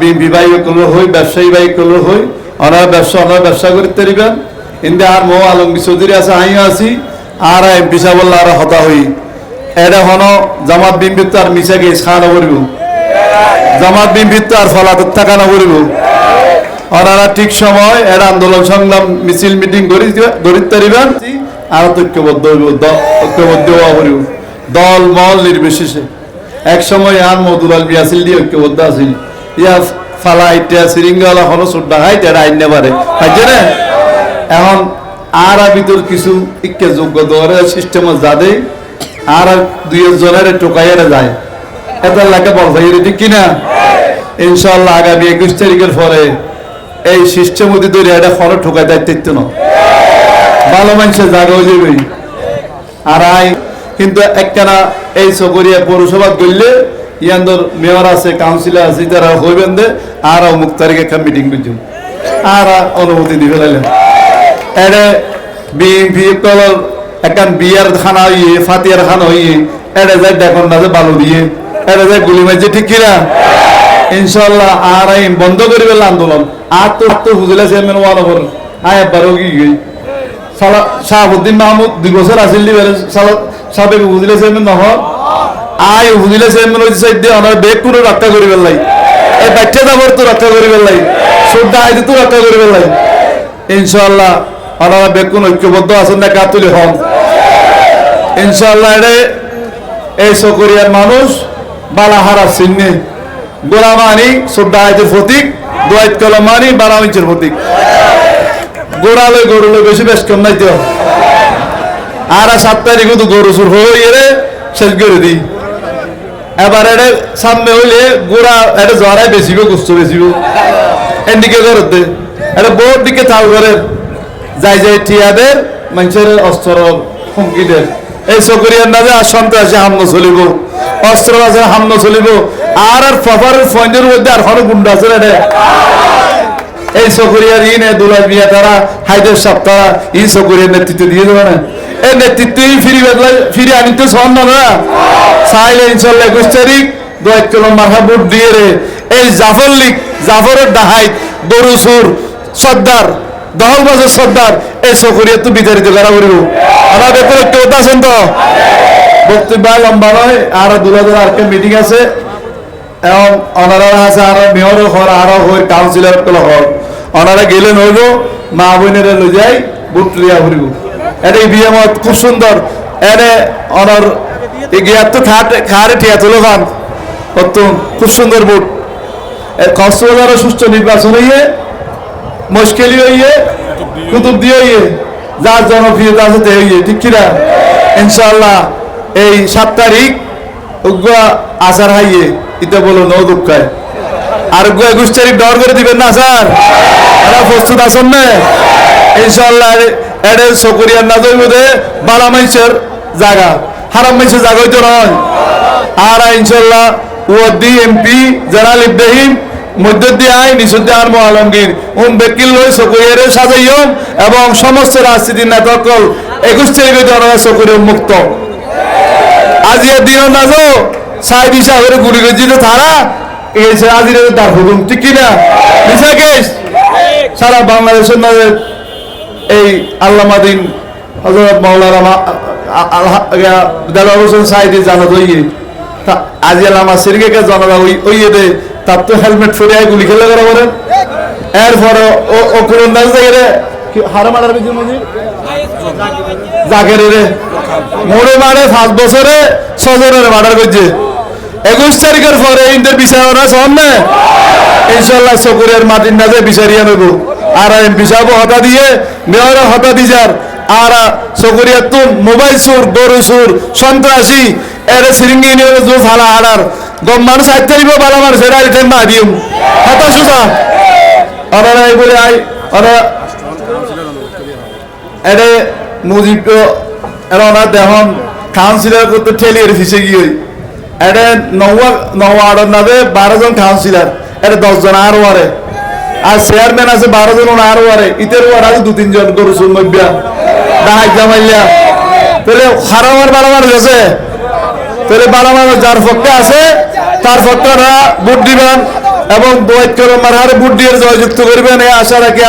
BNP ভাই কলো হই, ব্যবসায়ী ভাই কলো হই ওনারা ব্যবসা ওনারা ব্যবসা করতে পারিবেন কিন্তু আর মো আলমগীর চৌধুরী আছে আমিও আছি, আর এমপি সাহেব বললে আর হতা হই। এটা হন জামাত বিএনপি তো আর মিশা গিয়ে খাওয়ানো করিব। জামাত বিএনপি তো আর ফলাত থাকানো করিব। ওনারা ঠিক সময় এর আন্দোলন সংগ্রাম, মিছিল, মিটিং গড়িতে পারিবেন আর ঐক্যবদ্ধ হইব ঐক্যবদ্ধ হওয়া করিব। দল মল নির্বিশেষে। এক সময় আর মধুলাল বিয়াছিল দিয়ে ঐক্যবদ্ধ আছিল। ইয়া ফালা ইটা সিরিঙ্গালা হলো সুড্ডা হাই তেরা আইন নেবারে হাইছে না এখন আর ভিতর কিছু ইকে যোগ্য দরে সিস্টেম যাদে আর দুই জনের টোকাইয়ারে যায়। এত লাগে বল ভাই ঠিক কিনা ইনশাল্লাহ আগামী একুশ তারিখের পরে এই সিস্টেম অতি তৈরি এটা ফলো ঠোকাই দায়িত্ব না। ভালো মানুষের জায়গা হয়ে যাবে। আর আই, কিন্তু একখানা এই চকরিয়া পৌরসভা করলে ইয়ান্দর মেয়র আছে, কাউন্সিলর আছে, যারা হইবেন দে, আর অমুক তারিখে একটা মিটিং করছেন। আর অনুমতি দিবে লাইলেন। এটা বিএনপি কলর একখান বিয়ার খানা হইয়ে, ফাতিয়ার খানা হইয়ে এটা যায় দেখুন না যে বালু দিয়ে। এটা যায় গুলি মারছে, ঠিক কিনা? ইনশাল্লাহ আর আইন বন্ধ করি ফেললে আন্দোলন। আর তো তো হুজুলা চেয়ারম্যান ওয়ান ওভার আয় একবারও কি গই সালা শাহাবুদ্দিন মাহমুদ দুই বছর আসিল সাবেক হুজুলা চেয়ারম্যান নহর। আয় হুজুলা চেয়ারম্যান হইছে সাইড দিয়ে ওনার বেগ ফেললাই। এই বাচ্চা যাবর তো রক্ষা করি ফেললাই। সর্দা আইতে তো রক্ষা করি ফেললাই। ইনশাল্লাহ ওনারা বেগুন ঐক্যবদ্ধ আছেন না কাতুলি হন। ইনশাল্লাহ এটা এই প্রতীক দোয়াইত কলমানি, বারামিচের প্রতীক গোড়ালয় গরুলয় বেশি বেশ কম নাই তো। আর সাত তারিখ গরু সুর হয়ে রে শেষ করে দিই। এবার এটা সামনে হইলে গোড়া এটা জড়াই বেশিব গুস্ত বেশিব এদিকে করতে এটা বোর দিকে তাল করে যাই যাই টিয়াদের মানুষের অস্ত্র হুমকিদের এই চকরিয়ার নাজে আর সন্ত্রাসী হামলা চলিব অস্ত্র আছে হামলা চলিব আর আর প্রপারের ফয়েন্ডের মধ্যে আর হলো গুন্ডা আছে রে এই চকরিয়ার ই নে দুলাই বিয়া তারা হাইদের সাপ তারা ই চকরিয়ার নেতৃত্ব দিয়ে দেবে না এই নেতৃত্বই ফিরি ফিরি আনিতে সহন না চাইলে ইনশাল্লাহ একুশ তারিখ দু কিলো মাথা বুট দিয়ে রে। এই জাফর লীগ, জাফরের দাহাই গরু সুর, সর্দার, দহল বাজার সর্দার, এই চকরিয়া তো বিতাড়িত করা করিব। আমার কেউ আছেন তো? বক্তব্য লম্বা নয়, আর দু হাজার আটকে মিটিং আছে। এবং ওনারা আছে, আর মেয়র হর আরও হই কাউন্সিলরগুলো হর ওনারা গেলেন হইব মা বোনের লই যাই, বুট লিয়া ঘুরিব। এটা বিয়ে খুব সুন্দর। এনে অনার গিয়া তো খারে ঠিয়া তুলো খান কত খুব সুন্দর বুট। কক্সবাজার সুষ্ঠু নির্বাচন হইয়ে মুশকিল হইয়ে, কুতুব দিয়ে হইয়ে, যার জনপ্রিয়তা আছে তে হইয়ে, ঠিক কিনা? ইনশাআল্লাহ এই সাত তারিখ উগ্রা আসার হাইয়ে, ইতে বলো নৌ দুঃখায় আর উগ্র একুশ তারিখ ডর করে দিবেন না, স্যার? প্রস্তুত আছেন না? ইনশাআল্লাহ এডে সকরিয়ার না দইবদে বালা মাইসের জায়গা হারাম মাইসের জায়গা হইতো নয় আর ইনশাআল্লাহ ওয়াদি এমপি জালাল ইব্রাহিম দিয়ে আই নিষুদ্ধ আর আলমগীর উম বেকিল লই সকরিয়ারে সাজাইম এবং সমস্ত রাজনীতির নেতাকল একুশ জনগণ সকরিয়া মুক্ত। আজিয়া দিন নাজো দিশা করে গুলি গজিতে তারা এসে আজির দার হুকুম ঠিক কিনা সারা বাংলাদেশের এই আল্লামাদিন হজরত মাওলানা মা- আ- আল্লাহ- ইয়া, দেলোয়ার হোসেন সাইদি জানাত তা আজি আল্লামা সিরগেকে জানালা ওই ওইয়ে দে তার তো হেলমেট ফিরে গুলি খেলে করা বলেন। এরপরে ও ও কোন নাচ দেখে হারা মারার বিজুর মধ্যে জাগের রে। মোড়ে মারে পাঁচ বছরে ছজনের মার্ডার করছে। একুশ তারিখের পরে ইন্টার বিচার ইনশাল্লাহ মাটির নাজে বিচারিয়া নেব। আর এমপি সাহেব হতা দিয়ে মেয়র হতা দিজার আর চকুরিয়া তুন মোবাইল সুর গরু সুর সন্ত্রাসী, এর সিরিঙ্গি ইউনিয়নের জোর ফালা হারার গম মানুষ আইতে তারিখ বালা মানুষ এরা রিটার্ন মা দিম হতা সুসা বলে আই ওনারা এটা মুজিব এরা ওনার দেহন কাউন্সিলর করতে ঠেলিয়ে ফিসে গিয়ে এটা নৌয়া নৌয়া আড়র নাবে বারো জন কাউন্সিলর এটা দশ জন আরও আরে আর চেয়ারম্যান আছে বারো জন আরও আরে ইতের ওয়ার আছে, দু, তিনজন গরু সুর নব্যা দাহাই জামাইয়া তাহলে হারামার বারাবার গেছে তাহলে বারাবার যার পক্ষে আছে, তার পক্ষে ভোট দিবেন এবং দোয়াত কলমার মারহারে বুট দিয়ে জয়যুক্ত করবেন। এই আশা রাখি